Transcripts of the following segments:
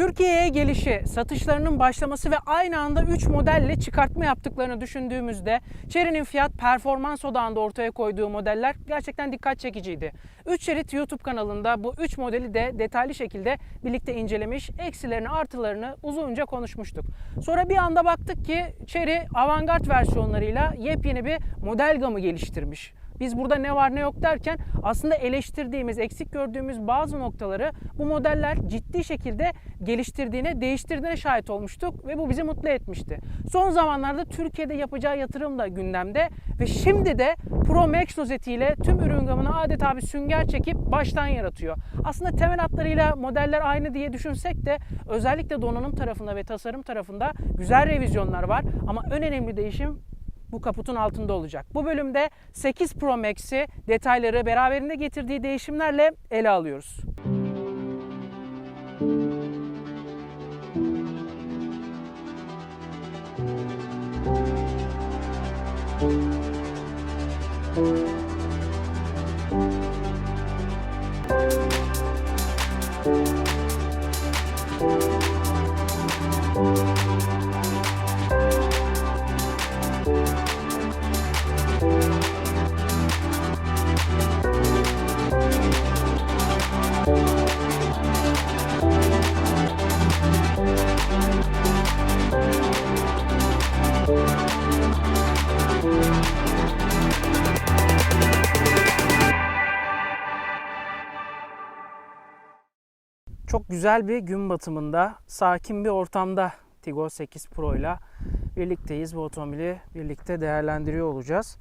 Türkiye'ye gelişi, satışlarının başlaması ve aynı anda 3 modelle çıkartma yaptıklarını düşündüğümüzde Chery'nin fiyat performans odağında ortaya koyduğu modeller gerçekten dikkat çekiciydi. 3 şerit YouTube kanalında bu 3 modeli de detaylı şekilde birlikte incelemiş, eksilerini artılarını uzunca konuşmuştuk. Sonra bir anda baktık ki Chery avantgard versiyonlarıyla yepyeni bir model gamı geliştirmiş. Biz burada ne var ne yok derken aslında eleştirdiğimiz, eksik gördüğümüz bazı noktaları bu modeller ciddi şekilde geliştirdiğine, değiştirdiğine şahit olmuştuk ve bu bizi mutlu etmişti. Son zamanlarda Türkiye'de yapacağı yatırım da gündemde ve şimdi de Pro Max rozetiyle tüm ürün gamını adeta bir sünger çekip baştan yaratıyor. Aslında temel hatlarıyla modeller aynı diye düşünsek de özellikle donanım tarafında ve tasarım tarafında güzel revizyonlar var ama en önemli değişim bu kaputun altında olacak. Bu bölümde 8 Pro Max'i detayları beraberinde getirdiği değişimlerle ele alıyoruz. Çok güzel bir gün batımında, sakin bir ortamda Tigo 8 Pro ile birlikteyiz. Bu otomobili birlikte değerlendiriyor olacağız.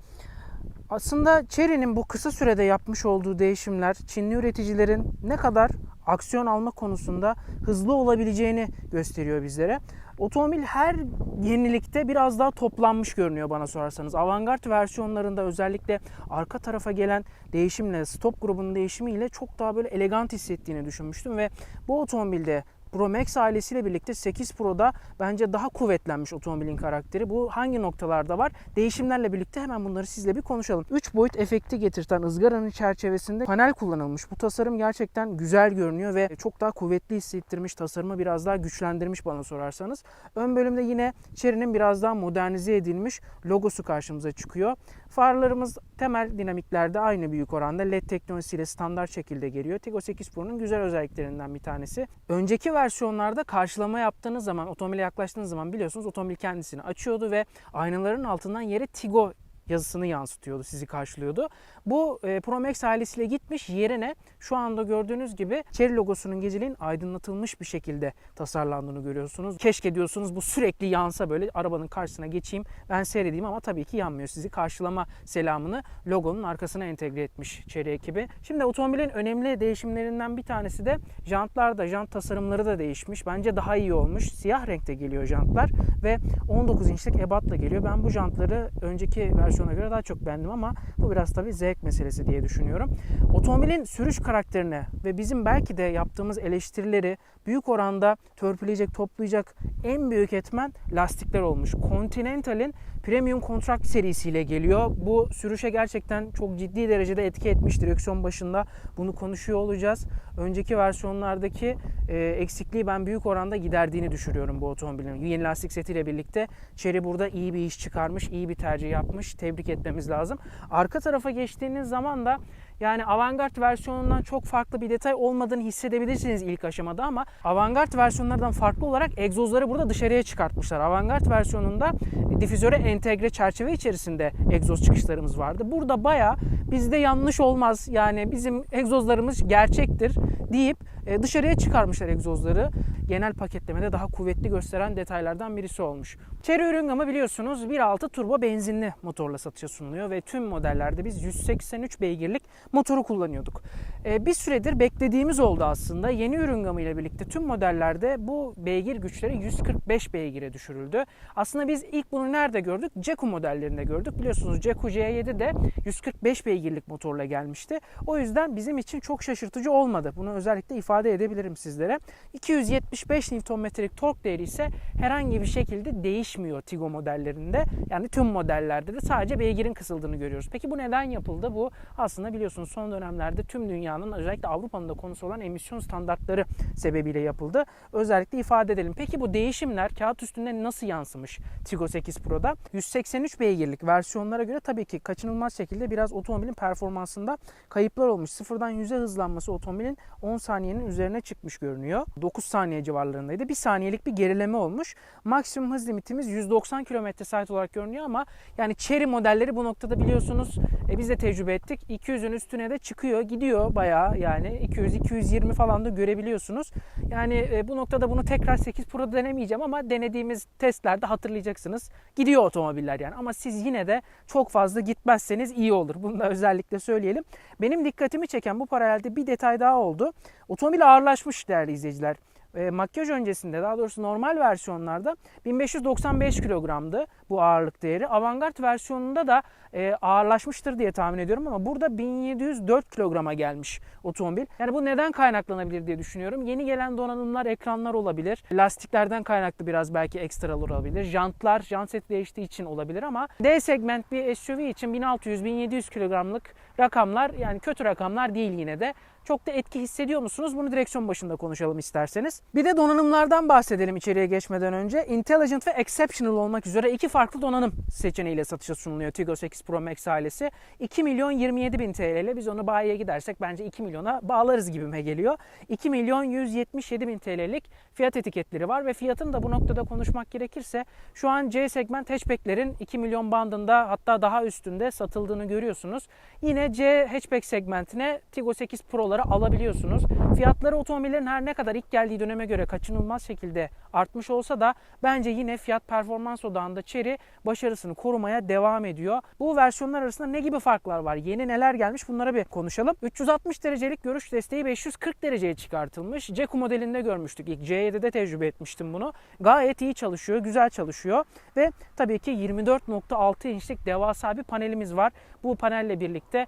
Aslında Chery'nin bu kısa sürede yapmış olduğu değişimler Çinli üreticilerin ne kadar aksiyon alma konusunda hızlı olabileceğini gösteriyor bizlere. Otomobil her yenilikte biraz daha toplanmış görünüyor bana sorarsanız. Avantgard versiyonlarında özellikle arka tarafa gelen değişimle, stop grubunun değişimiyle çok daha böyle elegant hissettiğini düşünmüştüm ve bu otomobilde Pro Max ailesiyle birlikte 8 Pro'da bence daha kuvvetlenmiş otomobilin karakteri. Bu hangi noktalarda var? Değişimlerle birlikte hemen bunları sizle bir konuşalım. 3 boyut efekti getirten ızgaranın çerçevesinde panel kullanılmış. Bu tasarım gerçekten güzel görünüyor ve çok daha kuvvetli hissettirmiş. Tasarımı biraz daha güçlendirmiş bana sorarsanız. Ön bölümde yine Chery'nin biraz daha modernize edilmiş logosu karşımıza çıkıyor. Farlarımız temel dinamiklerde aynı büyük oranda LED teknolojisiyle standart şekilde geliyor. Tiggo 8 Pro'nun güzel özelliklerinden bir tanesi. Önceki versiyonlarda karşılama yaptığınız zaman, otomobile yaklaştığınız zaman biliyorsunuz otomobil kendisini açıyordu ve aynaların altından yere Tiggo yazısını yansıtıyordu, sizi karşılıyordu. Bu e, Pro Max ailesiyle gitmiş yerine şu anda gördüğünüz gibi Chery logosunun geceliğin aydınlatılmış bir şekilde tasarlandığını görüyorsunuz. Keşke diyorsunuz bu sürekli yansa böyle arabanın karşısına geçeyim ben seyredeyim ama tabii ki yanmıyor. Sizi karşılama selamını logonun arkasına entegre etmiş Chery ekibi. Şimdi otomobilin önemli değişimlerinden bir tanesi de jantlar da, jant tasarımları da değişmiş. Bence daha iyi olmuş. Siyah renkte geliyor jantlar ve 19 inçlik ebatla geliyor. Ben bu jantları önceki versiyona göre daha çok beğendim ama bu biraz tabii zevk meselesi diye düşünüyorum. Otomobilin sürüş karakterine ve bizim belki de yaptığımız eleştirileri büyük oranda törpüleyecek, toplayacak en büyük etmen lastikler olmuş. Continental'in Premium Contract serisiyle geliyor. Bu sürüşe gerçekten çok ciddi derecede etki etmiş. Direksiyon başında bunu konuşuyor olacağız. Önceki versiyonlardaki e, eksikliği ben büyük oranda giderdiğini düşünüyorum bu otomobilin. Yeni lastik setiyle birlikte Chery burada iyi bir iş çıkarmış, iyi bir tercih yapmış. Tebrik etmemiz lazım. Arka tarafa geçtiğiniz zaman da yani avantgard versiyonundan çok farklı bir detay olmadığını hissedebilirsiniz ilk aşamada ama avantgard versiyonlardan farklı olarak egzozları burada dışarıya çıkartmışlar. Avantgard versiyonunda difüzöre entegre çerçeve içerisinde egzoz çıkışlarımız vardı. Burada baya bizde yanlış olmaz yani bizim egzozlarımız gerçektir deyip e, dışarıya çıkarmışlar egzozları. Genel paketlemede daha kuvvetli gösteren detaylardan birisi olmuş. Chery ürün gamı biliyorsunuz 1.6 turbo benzinli motorla satışa sunuluyor ve tüm modellerde biz 183 beygirlik motoru kullanıyorduk. E, bir süredir beklediğimiz oldu aslında. Yeni ürün gamı ile birlikte tüm modellerde bu beygir güçleri 145 beygire düşürüldü. Aslında biz ilk bunu nerede gördük? Ceku modellerinde gördük. Biliyorsunuz Ceku C7 de 145 beygirlik motorla gelmişti. O yüzden bizim için çok şaşırtıcı olmadı. Bunu özellikle ifade edebilirim sizlere. 270 175 Nm'lik tork değeri ise herhangi bir şekilde değişmiyor Tigo modellerinde. Yani tüm modellerde de sadece beygirin kısıldığını görüyoruz. Peki bu neden yapıldı? Bu aslında biliyorsunuz son dönemlerde tüm dünyanın özellikle Avrupa'nın da konusu olan emisyon standartları sebebiyle yapıldı. Özellikle ifade edelim. Peki bu değişimler kağıt üstünde nasıl yansımış Tigo 8 Pro'da? 183 beygirlik versiyonlara göre tabii ki kaçınılmaz şekilde biraz otomobilin performansında kayıplar olmuş. Sıfırdan 100'e hızlanması otomobilin 10 saniyenin üzerine çıkmış görünüyor. 9 saniye civarlarındaydı. 1 saniyelik bir gerileme olmuş. Maksimum hız limitimiz 190 km saat olarak görünüyor ama yani Chery modelleri bu noktada biliyorsunuz e, biz de tecrübe ettik. 200'ün üstüne de çıkıyor, gidiyor bayağı yani 200 220 falan da görebiliyorsunuz. Yani e, bu noktada bunu tekrar 8 Pro'da denemeyeceğim ama denediğimiz testlerde hatırlayacaksınız. Gidiyor otomobiller yani ama siz yine de çok fazla gitmezseniz iyi olur. Bunu da özellikle söyleyelim. Benim dikkatimi çeken bu paralelde bir detay daha oldu. Otomobil ağırlaşmış değerli izleyiciler e, makyaj öncesinde daha doğrusu normal versiyonlarda 1595 kilogramdı bu ağırlık değeri. Avantgard versiyonunda da e, ağırlaşmıştır diye tahmin ediyorum ama burada 1704 kilograma gelmiş otomobil. Yani bu neden kaynaklanabilir diye düşünüyorum. Yeni gelen donanımlar, ekranlar olabilir. Lastiklerden kaynaklı biraz belki ekstra olabilir. Jantlar, jant set değiştiği için olabilir ama D segment bir SUV için 1600-1700 kilogramlık rakamlar yani kötü rakamlar değil yine de. Çok da etki hissediyor musunuz? Bunu direksiyon başında konuşalım isterseniz. Bir de donanımlardan bahsedelim içeriye geçmeden önce. Intelligent ve Exceptional olmak üzere iki farklı donanım seçeneğiyle satışa sunuluyor Tiggo 8 Pro Max ailesi. 2 milyon 27 bin TL ile biz onu bayiye gidersek bence 2 milyona bağlarız gibime geliyor. 2 milyon 177 bin TL'lik fiyat etiketleri var ve fiyatın da bu noktada konuşmak gerekirse şu an C segment hatchbacklerin 2 milyon bandında hatta daha üstünde satıldığını görüyorsunuz. Yine C hatchback segmentine Tiggo 8 Pro'ları alabiliyorsunuz. Fiyatları otomobillerin her ne kadar ilk geldiği döneme göre kaçınılmaz şekilde artmış olsa da bence yine fiyat performans odağında Chery başarısını korumaya devam ediyor. Bu versiyonlar arasında ne gibi farklar var? Yeni neler gelmiş? Bunlara bir konuşalım. 360 derecelik görüş desteği 540 dereceye çıkartılmış. Ceku modelinde görmüştük. İlk C7'de tecrübe etmiştim bunu. Gayet iyi çalışıyor, güzel çalışıyor ve tabii ki 24.6 inçlik devasa bir panelimiz var. Bu panelle birlikte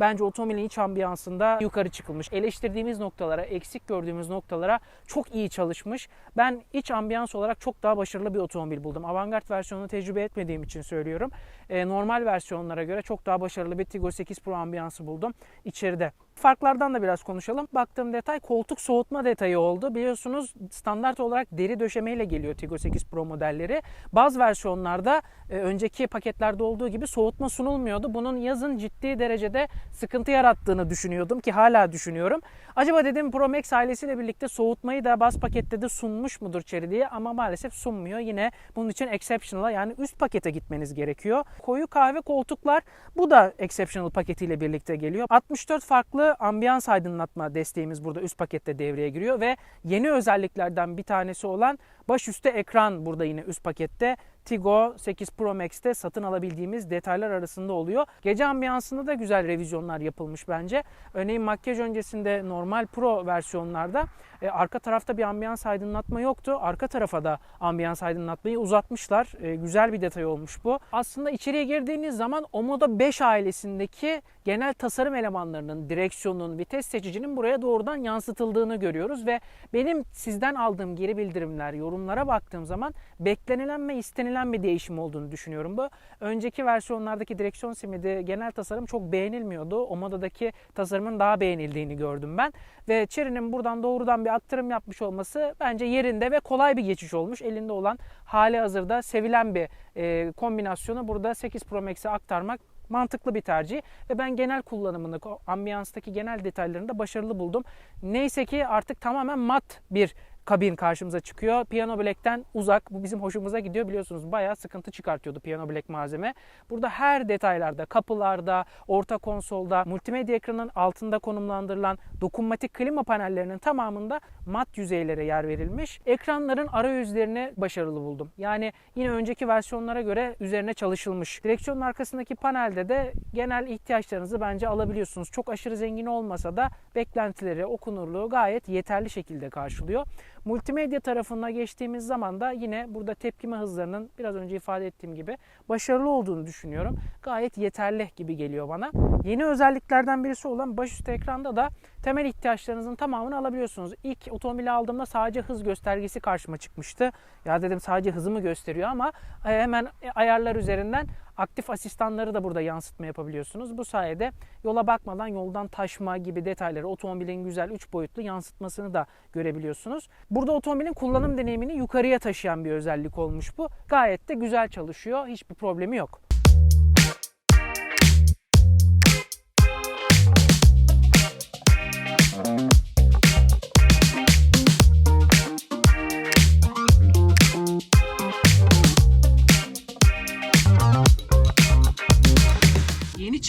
bence otomobilin iç ambiyansında yukarı çıkılmış. Eleştirdiğimiz noktalara, eksik gördüğümüz noktalara çok iyi çalışmış. Ben iç ambiyans olarak çok daha başarılı bir otomobil buldum. Avantgard versiyonunu tecrübe etmediğim için söylüyorum. E, normal versiyonlara göre çok daha başarılı bir Tiggo 8 Pro ambiyansı buldum içeride. Farklardan da biraz konuşalım. Baktığım detay koltuk soğutma detayı oldu. Biliyorsunuz standart olarak deri döşemeyle geliyor Tiggo 8 Pro modelleri. Bazı versiyonlarda e, önceki paketlerde olduğu gibi soğutma sunulmuyordu. Bunun yazın ciddi derecede sıkıntı yarattığını düşünüyordum ki hala düşünüyorum. Acaba dedim Pro Max ailesiyle birlikte soğutmayı da baz pakette de sunmuş mudur Chery diye ama maalesef sunmuyor. Yine bunun için Exceptional'a yani üst pakete gitmeniz gerekiyor. Koyu kahve koltuklar bu da Exceptional paketiyle birlikte geliyor. 64 farklı ambiyans aydınlatma desteğimiz burada üst pakette devreye giriyor ve yeni özelliklerden bir tanesi olan başüstü ekran burada yine üst pakette. Tigo 8 Pro Max'te satın alabildiğimiz detaylar arasında oluyor. Gece ambiyansında da güzel revizyonlar yapılmış bence. Örneğin makyaj öncesinde normal Pro versiyonlarda e, arka tarafta bir ambiyans aydınlatma yoktu. Arka tarafa da ambiyans aydınlatmayı uzatmışlar. E, güzel bir detay olmuş bu. Aslında içeriye girdiğiniz zaman Omoda 5 ailesindeki genel tasarım elemanlarının, direksiyonun, vites seçicinin buraya doğrudan yansıtıldığını görüyoruz ve benim sizden aldığım geri bildirimler, yorumlara baktığım zaman beklenilen ve istenilen bir değişim olduğunu düşünüyorum bu. Önceki versiyonlardaki direksiyon simidi, genel tasarım çok beğenilmiyordu. Omoda'daki tasarımın daha beğenildiğini gördüm ben ve Chery'nin buradan doğrudan bir aktarım yapmış olması bence yerinde ve kolay bir geçiş olmuş. Elinde olan hali hazırda sevilen bir e, kombinasyonu burada 8 Pro Max'e aktarmak mantıklı bir tercih ve ben genel kullanımını, ambiyanstaki genel detaylarını da başarılı buldum. Neyse ki artık tamamen mat bir kabin karşımıza çıkıyor. Piano Black'ten uzak. Bu bizim hoşumuza gidiyor. Biliyorsunuz bayağı sıkıntı çıkartıyordu Piano Black malzeme. Burada her detaylarda, kapılarda, orta konsolda, multimedya ekranının altında konumlandırılan dokunmatik klima panellerinin tamamında mat yüzeylere yer verilmiş. Ekranların arayüzlerini başarılı buldum. Yani yine önceki versiyonlara göre üzerine çalışılmış. Direksiyonun arkasındaki panelde de genel ihtiyaçlarınızı bence alabiliyorsunuz. Çok aşırı zengin olmasa da beklentileri, okunurluğu gayet yeterli şekilde karşılıyor. Multimedya tarafına geçtiğimiz zaman da yine burada tepkime hızlarının biraz önce ifade ettiğim gibi başarılı olduğunu düşünüyorum. Gayet yeterli gibi geliyor bana. Yeni özelliklerden birisi olan başüstü ekranda da temel ihtiyaçlarınızın tamamını alabiliyorsunuz. İlk otomobili aldığımda sadece hız göstergesi karşıma çıkmıştı. Ya dedim sadece hızımı gösteriyor ama e, hemen ayarlar üzerinden aktif asistanları da burada yansıtma yapabiliyorsunuz. Bu sayede yola bakmadan yoldan taşma gibi detayları otomobilin güzel 3 boyutlu yansıtmasını da görebiliyorsunuz. Burada otomobilin kullanım deneyimini yukarıya taşıyan bir özellik olmuş bu. Gayet de güzel çalışıyor. Hiçbir problemi yok.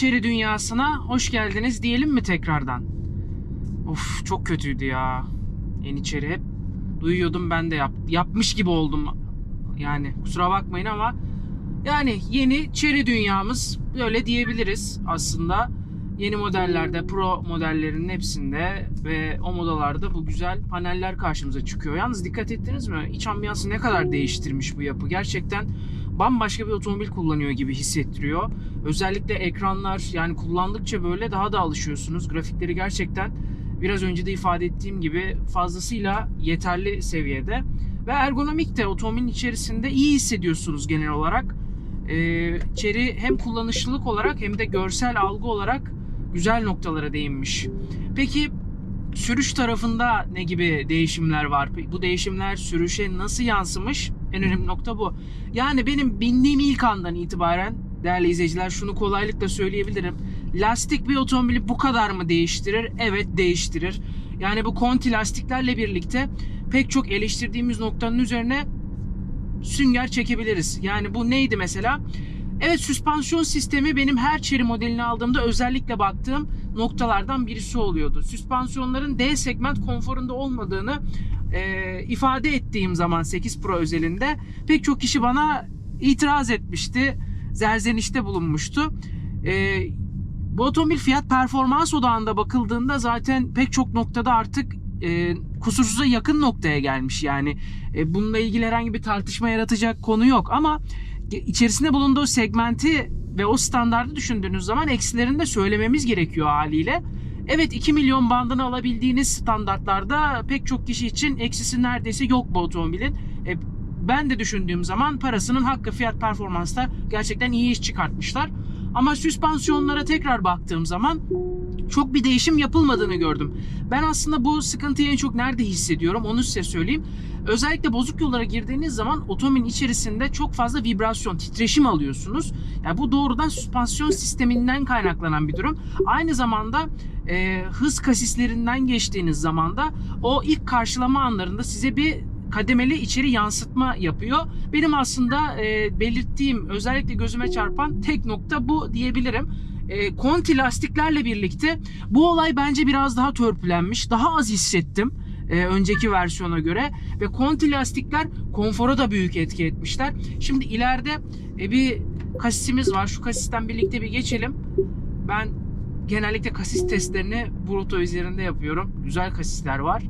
Yeniçeri dünyasına hoş geldiniz diyelim mi tekrardan? Of çok kötüydü ya. Yeniçeri hep duyuyordum ben de yap, yapmış gibi oldum. Yani kusura bakmayın ama yani yeni Cherry dünyamız böyle diyebiliriz aslında. Yeni modellerde, Pro modellerinin hepsinde ve o modalarda bu güzel paneller karşımıza çıkıyor. Yalnız dikkat ettiniz mi? İç ambiyansı ne kadar değiştirmiş bu yapı. Gerçekten bambaşka bir otomobil kullanıyor gibi hissettiriyor. Özellikle ekranlar yani kullandıkça böyle daha da alışıyorsunuz. Grafikleri gerçekten biraz önce de ifade ettiğim gibi fazlasıyla yeterli seviyede. Ve ergonomik de otomobilin içerisinde iyi hissediyorsunuz genel olarak. Ee, hem kullanışlılık olarak hem de görsel algı olarak güzel noktalara değinmiş. Peki sürüş tarafında ne gibi değişimler var? Bu değişimler sürüşe nasıl yansımış? En önemli nokta bu. Yani benim bindiğim ilk andan itibaren değerli izleyiciler şunu kolaylıkla söyleyebilirim. Lastik bir otomobili bu kadar mı değiştirir? Evet değiştirir. Yani bu konti lastiklerle birlikte pek çok eleştirdiğimiz noktanın üzerine sünger çekebiliriz. Yani bu neydi mesela? Evet süspansiyon sistemi benim her Chery modelini aldığımda özellikle baktığım noktalardan birisi oluyordu. Süspansiyonların D segment konforunda olmadığını e, ifade ettiğim zaman 8 Pro özelinde pek çok kişi bana itiraz etmişti. Zerzenişte bulunmuştu. E, bu otomobil fiyat performans odağında bakıldığında zaten pek çok noktada artık e, kusursuza yakın noktaya gelmiş. Yani e, bununla ilgili herhangi bir tartışma yaratacak konu yok ama içerisinde bulunduğu segmenti ve o standardı düşündüğünüz zaman eksilerini de söylememiz gerekiyor haliyle. Evet 2 milyon bandını alabildiğiniz standartlarda pek çok kişi için eksisi neredeyse yok bu otomobilin. E, ben de düşündüğüm zaman parasının hakkı fiyat performansta gerçekten iyi iş çıkartmışlar. Ama süspansiyonlara tekrar baktığım zaman çok bir değişim yapılmadığını gördüm. Ben aslında bu sıkıntıyı en çok nerede hissediyorum onu size söyleyeyim. Özellikle bozuk yollara girdiğiniz zaman otomobilin içerisinde çok fazla vibrasyon, titreşim alıyorsunuz. Yani bu doğrudan süspansiyon sisteminden kaynaklanan bir durum. Aynı zamanda e, hız kasislerinden geçtiğiniz zaman da o ilk karşılama anlarında size bir kademeli içeri yansıtma yapıyor. Benim aslında e, belirttiğim özellikle gözüme çarpan tek nokta bu diyebilirim. E, konti lastiklerle birlikte bu olay bence biraz daha törpülenmiş. Daha az hissettim e, önceki versiyona göre ve konti lastikler konfora da büyük etki etmişler. Şimdi ileride e, bir kasisimiz var. Şu kasisten birlikte bir geçelim. Ben genellikle kasis testlerini Bruto üzerinde yapıyorum. Güzel kasisler var.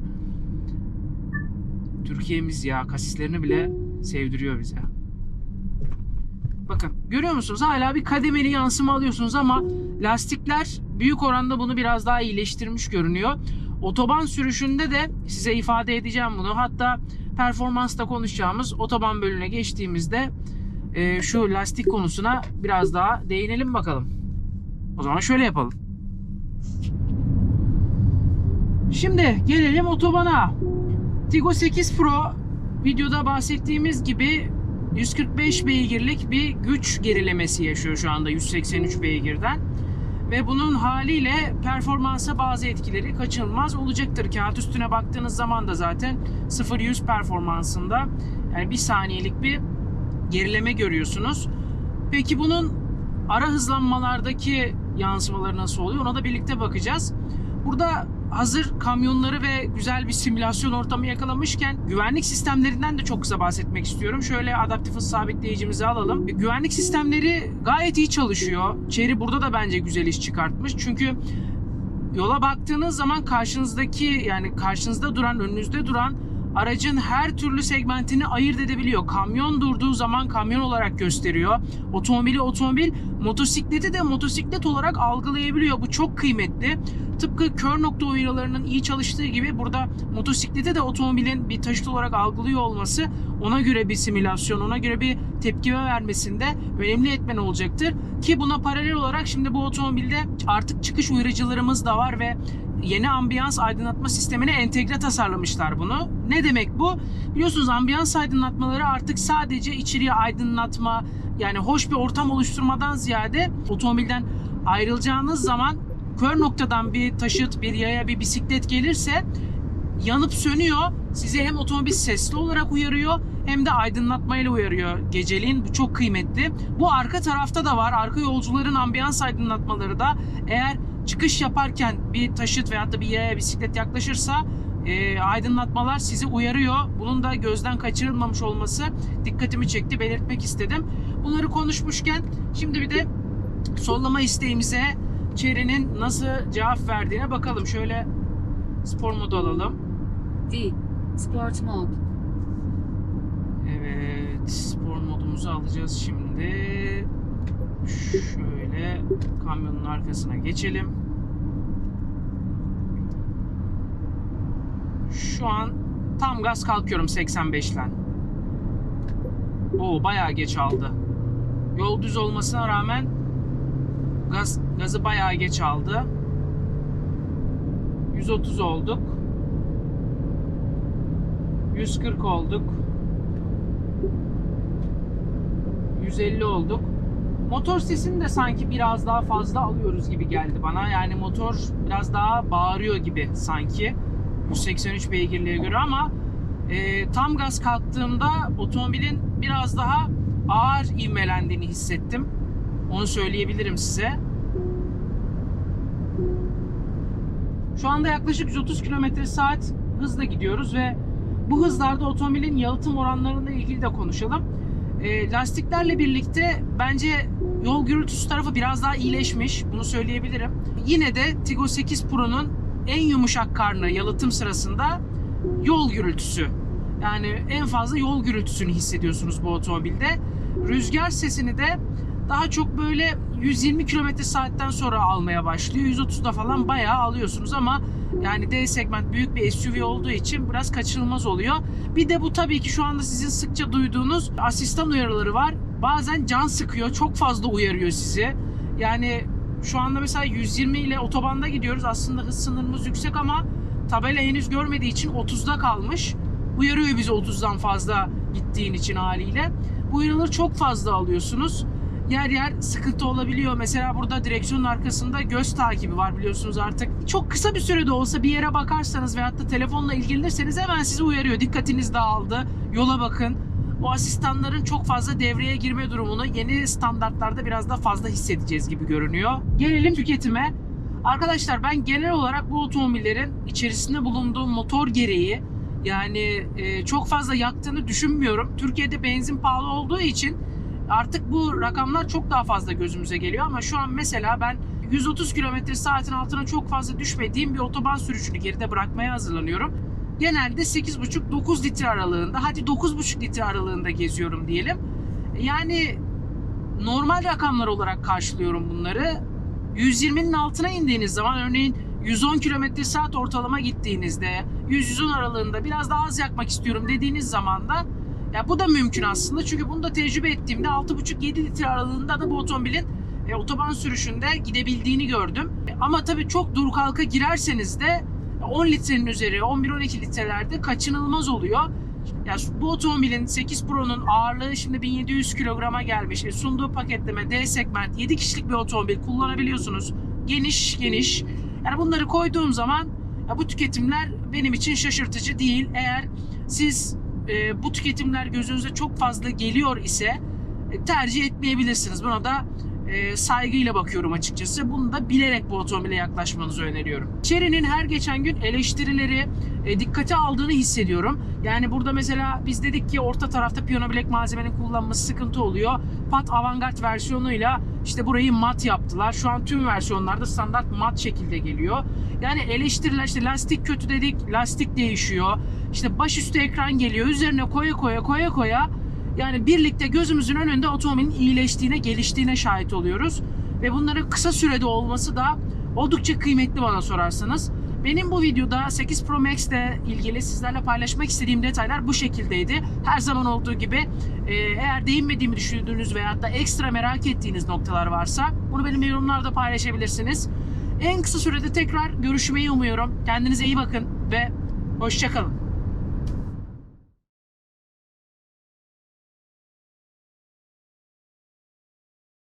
Türkiye'miz ya kasislerini bile sevdiriyor bize. Bakın görüyor musunuz? Hala bir kademeli yansıma alıyorsunuz ama lastikler büyük oranda bunu biraz daha iyileştirmiş görünüyor. Otoban sürüşünde de size ifade edeceğim bunu. Hatta performansta konuşacağımız otoban bölümüne geçtiğimizde e, şu lastik konusuna biraz daha değinelim bakalım. O zaman şöyle yapalım. Şimdi gelelim otobana. Tigo 8 Pro videoda bahsettiğimiz gibi 145 beygirlik bir güç gerilemesi yaşıyor şu anda 183 beygirden. Ve bunun haliyle performansa bazı etkileri kaçınılmaz olacaktır. Kağıt üstüne baktığınız zaman da zaten 0-100 performansında yani bir saniyelik bir gerileme görüyorsunuz. Peki bunun ara hızlanmalardaki yansımaları nasıl oluyor ona da birlikte bakacağız. Burada hazır kamyonları ve güzel bir simülasyon ortamı yakalamışken güvenlik sistemlerinden de çok kısa bahsetmek istiyorum. Şöyle adaptif hız sabitleyicimizi alalım. Güvenlik sistemleri gayet iyi çalışıyor. Chery burada da bence güzel iş çıkartmış. Çünkü yola baktığınız zaman karşınızdaki yani karşınızda duran, önünüzde duran aracın her türlü segmentini ayırt edebiliyor. Kamyon durduğu zaman kamyon olarak gösteriyor. Otomobili otomobil, motosikleti de motosiklet olarak algılayabiliyor. Bu çok kıymetli. Tıpkı kör nokta uyarılarının iyi çalıştığı gibi burada motosiklete de otomobilin bir taşıt olarak algılıyor olması ona göre bir simülasyon, ona göre bir tepkime vermesinde önemli etmen olacaktır. Ki buna paralel olarak şimdi bu otomobilde artık çıkış uyarıcılarımız da var ve yeni ambiyans aydınlatma sistemine entegre tasarlamışlar bunu. Ne demek bu? Biliyorsunuz ambiyans aydınlatmaları artık sadece içeriği aydınlatma yani hoş bir ortam oluşturmadan ziyade otomobilden ayrılacağınız zaman kör noktadan bir taşıt, bir yaya, bir bisiklet gelirse yanıp sönüyor. Sizi hem otomobil sesli olarak uyarıyor hem de aydınlatmayla uyarıyor geceliğin. Bu çok kıymetli. Bu arka tarafta da var. Arka yolcuların ambiyans aydınlatmaları da eğer çıkış yaparken bir taşıt veyahut da bir yaya bisiklet yaklaşırsa e, aydınlatmalar sizi uyarıyor. Bunun da gözden kaçırılmamış olması dikkatimi çekti. Belirtmek istedim. Bunları konuşmuşken şimdi bir de sollama isteğimize Chery'nin nasıl cevap verdiğine bakalım. Şöyle spor modu alalım. D. Sport mode. Evet, spor modumuzu alacağız şimdi. Şöyle kamyonun arkasına geçelim. Şu an tam gaz kalkıyorum 85'ten. Oo bayağı geç aldı. Yol düz olmasına rağmen gaz gazı bayağı geç aldı. 130 olduk. 140 olduk. 150 olduk. Motor sesini de sanki biraz daha fazla alıyoruz gibi geldi bana. Yani motor biraz daha bağırıyor gibi sanki. 183 beygirliğe göre ama e, tam gaz kalktığımda otomobilin biraz daha ağır ivmelendiğini hissettim. Onu söyleyebilirim size. Şu anda yaklaşık 130 km saat hızla gidiyoruz ve bu hızlarda otomobilin yalıtım oranlarıyla ilgili de konuşalım. E, lastiklerle birlikte bence yol gürültüsü tarafı biraz daha iyileşmiş. Bunu söyleyebilirim. Yine de Tiggo 8 Pro'nun en yumuşak karnı yalıtım sırasında yol gürültüsü. Yani en fazla yol gürültüsünü hissediyorsunuz bu otomobilde. Rüzgar sesini de daha çok böyle 120 km saatten sonra almaya başlıyor. 130'da falan bayağı alıyorsunuz ama yani D segment büyük bir SUV olduğu için biraz kaçınılmaz oluyor. Bir de bu tabii ki şu anda sizin sıkça duyduğunuz asistan uyarıları var. Bazen can sıkıyor, çok fazla uyarıyor sizi. Yani şu anda mesela 120 ile otobanda gidiyoruz. Aslında hız sınırımız yüksek ama tabela henüz görmediği için 30'da kalmış. Uyarıyor bizi 30'dan fazla gittiğin için haliyle. Bu uyarıları çok fazla alıyorsunuz yer yer sıkıntı olabiliyor. Mesela burada direksiyonun arkasında göz takibi var biliyorsunuz artık. Çok kısa bir sürede olsa bir yere bakarsanız veyahut da telefonla ilgilenirseniz hemen sizi uyarıyor. Dikkatiniz dağıldı. Yola bakın. O asistanların çok fazla devreye girme durumunu yeni standartlarda biraz da fazla hissedeceğiz gibi görünüyor. Gelelim tüketime. Arkadaşlar ben genel olarak bu otomobillerin içerisinde bulunduğu motor gereği yani e, çok fazla yaktığını düşünmüyorum. Türkiye'de benzin pahalı olduğu için artık bu rakamlar çok daha fazla gözümüze geliyor ama şu an mesela ben 130 km saatin altına çok fazla düşmediğim bir otoban sürüşünü geride bırakmaya hazırlanıyorum. Genelde 8,5-9 litre aralığında hadi 9,5 litre aralığında geziyorum diyelim. Yani normal rakamlar olarak karşılıyorum bunları. 120'nin altına indiğiniz zaman örneğin 110 km saat ortalama gittiğinizde 100-110 aralığında biraz daha az yakmak istiyorum dediğiniz zaman da ya bu da mümkün aslında çünkü bunu da tecrübe ettiğimde 6,5-7 litre aralığında da bu otomobilin e, otoban sürüşünde gidebildiğini gördüm. Ama tabii çok dur kalka girerseniz de 10 litrenin üzeri 11-12 litrelerde kaçınılmaz oluyor. Ya bu otomobilin 8 Pro'nun ağırlığı şimdi 1700 kilograma gelmiş. E, sunduğu paketleme D segment 7 kişilik bir otomobil kullanabiliyorsunuz. Geniş geniş. Yani bunları koyduğum zaman ya bu tüketimler benim için şaşırtıcı değil. Eğer siz e, bu tüketimler gözünüze çok fazla geliyor ise e, tercih etmeyebilirsiniz. Buna da e, saygıyla bakıyorum açıkçası. Bunu da bilerek bu otomobile yaklaşmanızı öneriyorum. Chery'nin her geçen gün eleştirileri e, dikkate aldığını hissediyorum. Yani burada mesela biz dedik ki orta tarafta piyano bilek malzemenin kullanması sıkıntı oluyor. Pat avantgard versiyonuyla işte burayı mat yaptılar. Şu an tüm versiyonlarda standart mat şekilde geliyor. Yani eleştiriler işte lastik kötü dedik, lastik değişiyor. İşte başüstü ekran geliyor. Üzerine koya koya koya koya yani birlikte gözümüzün önünde otomobilin iyileştiğine, geliştiğine şahit oluyoruz. Ve bunların kısa sürede olması da oldukça kıymetli bana sorarsanız. Benim bu videoda 8 Pro Max ile ilgili sizlerle paylaşmak istediğim detaylar bu şekildeydi. Her zaman olduğu gibi e, eğer değinmediğimi düşündüğünüz veyahut da ekstra merak ettiğiniz noktalar varsa bunu benim yorumlarda paylaşabilirsiniz. En kısa sürede tekrar görüşmeyi umuyorum. Kendinize iyi bakın ve hoşçakalın.